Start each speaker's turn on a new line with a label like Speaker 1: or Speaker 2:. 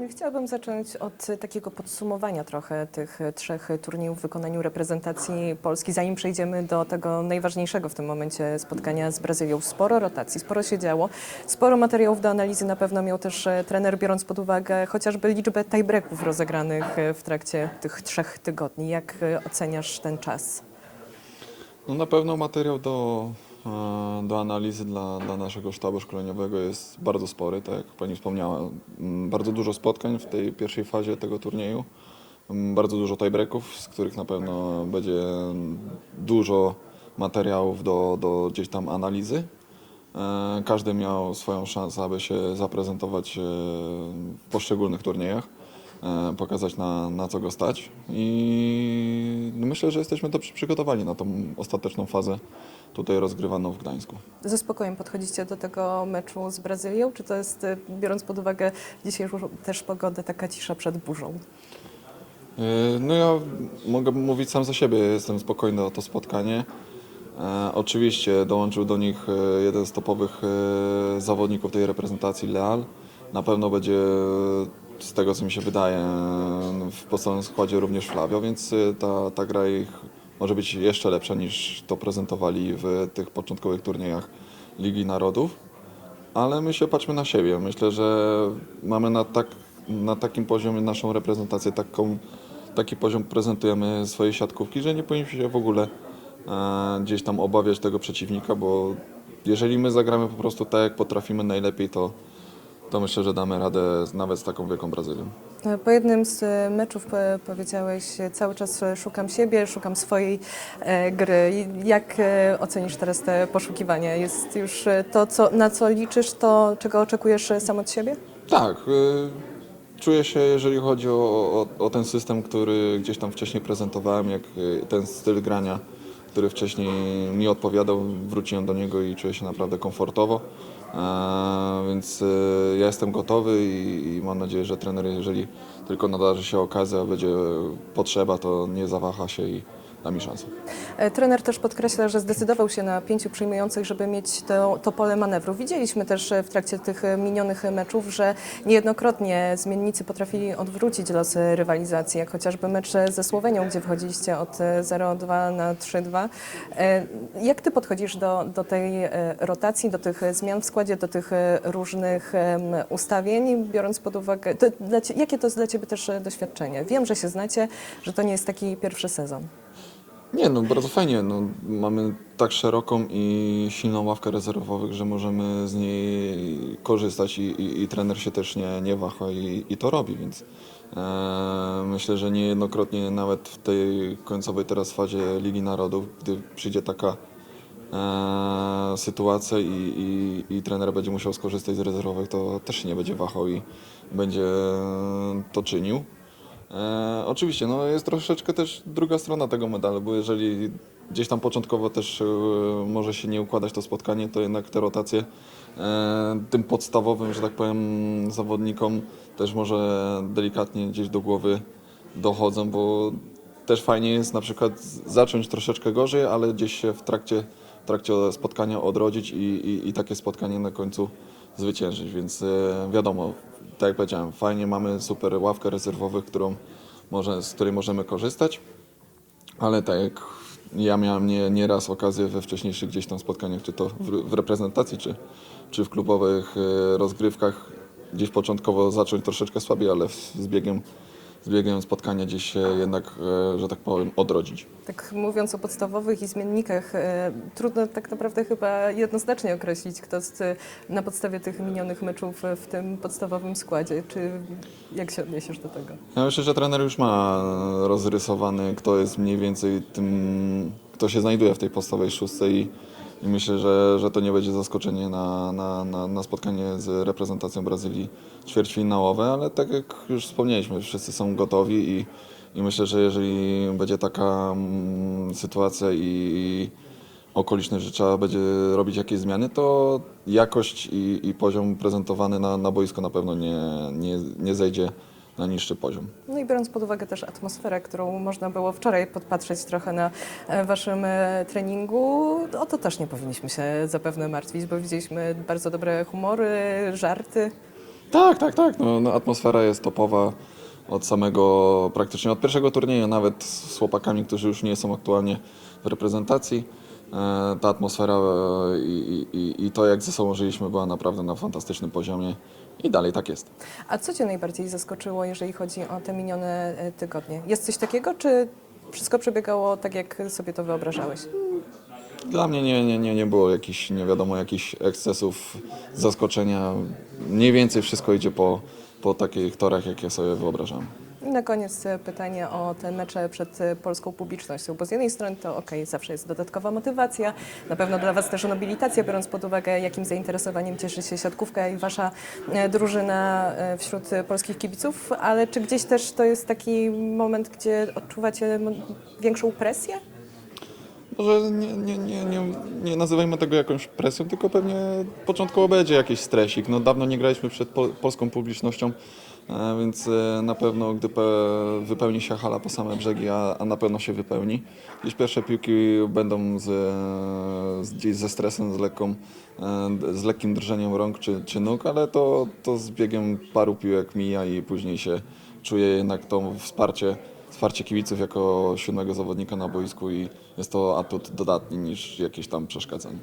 Speaker 1: Kamil, chciałabym zacząć od takiego podsumowania trochę tych trzech turniejów w wykonaniu reprezentacji Polski, zanim przejdziemy do tego najważniejszego w tym momencie spotkania z Brazylią. Sporo rotacji, sporo się działo, sporo materiałów do analizy na pewno miał też e, trener, biorąc pod uwagę chociażby liczbę tiebreaków rozegranych e, w trakcie tych trzech tygodni. Jak e, oceniasz ten czas?
Speaker 2: No na pewno materiał do, do analizy dla, dla naszego sztabu szkoleniowego jest bardzo spory, tak jak Pani wspomniała. Mm, Bardzo dużo spotkań w tej pierwszej fazie tego turnieju. Mm, Bardzo dużo tiebreaków, z których na pewno będzie dużo materiałów do, do gdzieś tam analizy. E, Każdy miał swoją szansę, aby się zaprezentować e, w poszczególnych turniejach, e, pokazać na, na co go stać i myślę, że jesteśmy dobrze przygotowani na tą ostateczną fazę tutaj rozgrywaną w Gdańsku.
Speaker 1: Ze spokojem podchodzicie do tego meczu z Brazylią? Czy to jest, e, biorąc pod uwagę dzisiejszą też pogodę, taka cisza przed burzą?
Speaker 2: E, No ja mogę mówić sam za siebie, jestem spokojny o to spotkanie. E, Oczywiście dołączył do nich jeden z topowych zawodników tej reprezentacji, Leal. Na pewno będzie, z tego co mi się wydaje, w podstawowym składzie również Flavio, więc e, ta, ta gra ich może być jeszcze lepsza niż to prezentowali w tych początkowych turniejach Ligi Narodów. Ale my się patrzmy na siebie. Myślę, że mamy na, tak, na takim poziomie naszą reprezentację, taką, taki poziom prezentujemy swojej siatkówki, że nie powinniśmy się w ogóle e, gdzieś tam obawiać tego przeciwnika, bo jeżeli my zagramy po prostu tak, jak potrafimy najlepiej, to, to myślę, że damy radę nawet z taką wielką Brazylią.
Speaker 1: Po jednym z e, meczów powiedziałeś, e, cały czas e, szukam siebie, szukam swojej gry. Jak ocenisz teraz te poszukiwania? Jest już to, co, na co liczysz, to czego oczekujesz sam od siebie?
Speaker 2: Tak. Czuję się, jeżeli chodzi o, o, o ten system, który gdzieś tam wcześniej prezentowałem, jak ten styl grania, który wcześniej mi odpowiadał, wróciłem do niego i czuję się naprawdę komfortowo. E, więc y, ja jestem gotowy i, i mam nadzieję, że trener, jeżeli tylko nadarzy się okazja, będzie potrzeba, to nie zawaha się i da mi szansę.
Speaker 1: E, Trener też podkreśla, że zdecydował się na pięciu przyjmujących, żeby mieć to, to pole manewru. Widzieliśmy też e, w trakcie tych e, minionych meczów, że niejednokrotnie zmiennicy potrafili odwrócić losy rywalizacji, jak chociażby mecz ze Słowenią, gdzie wchodziliście od e, 0-2 na 3-2. E, Jak ty podchodzisz do, do tej rotacji, do tych zmian w składzie, do tych różnych ustawień, biorąc pod uwagę, to jakie to jest dla ciebie też doświadczenie? Wiem, że się znacie, że to nie jest taki pierwszy sezon.
Speaker 2: Nie, no bardzo fajnie. No, mamy tak szeroką i silną ławkę rezerwowych, że możemy z niej korzystać i, i, i trener się też nie, nie waha i, i to robi, więc e, myślę, że niejednokrotnie nawet w tej końcowej teraz fazie Ligi Narodów, gdy przyjdzie taka e, sytuacja i, i, i trener będzie musiał skorzystać z rezerwowych, to też się nie będzie wahał i będzie to czynił. E, oczywiście, no jest troszeczkę też druga strona tego medalu, bo jeżeli gdzieś tam początkowo też e, może się nie układać to spotkanie, to jednak te rotacje e, tym podstawowym, że tak powiem, zawodnikom też może delikatnie gdzieś do głowy dochodzą, bo też fajnie jest na przykład zacząć troszeczkę gorzej, ale gdzieś się w trakcie, w trakcie spotkania odrodzić i, i, i takie spotkanie na końcu zwyciężyć, więc e, wiadomo, tak jak powiedziałem, fajnie mamy super ławkę rezerwowych, którą może, z której możemy korzystać, ale tak jak ja miałem nie, nie okazję we wcześniejszych gdzieś tam spotkaniach, czy to w, w reprezentacji, czy, czy w klubowych e, rozgrywkach, gdzieś początkowo zacząć troszeczkę słabiej, ale z biegiem, z biegiem spotkania gdzieś się jednak, e, że tak powiem, odrodzić.
Speaker 1: Tak mówiąc o podstawowych i zmiennikach, e, trudno tak naprawdę chyba jednoznacznie określić, kto jest e, na podstawie tych minionych meczów w tym podstawowym składzie. Czy jak się odniesiesz do tego?
Speaker 2: Ja myślę, że trener już ma rozrysowany, kto jest mniej więcej tym, kto się znajduje w tej podstawowej szóstce i, i myślę, że, że to nie będzie zaskoczenie na, na, na, na spotkanie z reprezentacją Brazylii ćwierćfinałowe, ale tak jak już wspomnieliśmy, wszyscy są gotowi i, i myślę, że jeżeli będzie taka mm, sytuacja i, i okoliczność, że trzeba będzie robić jakieś zmiany, to jakość i, i poziom prezentowany na, na boisko na pewno nie, nie, nie zejdzie na niższy poziom.
Speaker 1: No i biorąc pod uwagę też atmosferę, którą można było wczoraj podpatrzeć trochę na e, waszym e, treningu, o to też nie powinniśmy się zapewne martwić, bo widzieliśmy bardzo dobre humory, żarty.
Speaker 2: Tak, tak, tak. No, no, atmosfera jest topowa od samego, praktycznie od pierwszego turnieju, nawet z chłopakami, którzy już nie są aktualnie w reprezentacji. E, ta atmosfera e, i, i, i to, jak ze sobą żyliśmy, była naprawdę na fantastycznym poziomie i dalej tak jest.
Speaker 1: A co Cię najbardziej zaskoczyło, jeżeli chodzi o te minione e, tygodnie? Jest coś takiego, czy wszystko przebiegało tak, jak sobie to wyobrażałeś?
Speaker 2: Dla mnie nie, nie, nie, nie było jakichś, nie wiadomo, jakichś ekscesów, zaskoczenia. Mniej więcej wszystko idzie po, po takich torach, jak ja sobie wyobrażam.
Speaker 1: I na koniec e, pytanie o te mecze przed e, polską publicznością, bo z jednej strony to ok, zawsze jest dodatkowa motywacja, na pewno dla Was też nobilitacja, biorąc pod uwagę, jakim zainteresowaniem cieszy się siatkówka i Wasza e, drużyna wśród polskich kibiców, ale czy gdzieś też to jest taki moment, gdzie odczuwacie większą presję?
Speaker 2: Może nie, nie, nie, nie, nie nazywajmy tego jakąś presją, tylko pewnie początkowo będzie jakiś stresik. No, dawno nie graliśmy przed po, polską publicznością, więc e, na pewno gdy pe, wypełni się hala po same brzegi, a, a na pewno się wypełni, gdzieś pierwsze piłki będą z, e, z, ze stresem, z, lekką, e, z lekkim drżeniem rąk czy, czy nóg, ale to, to z biegiem paru piłek mija i później się czuje jednak to wsparcie wsparcie kibiców jako siódmego zawodnika na boisku i jest to atut dodatni niż jakieś tam przeszkadzanie.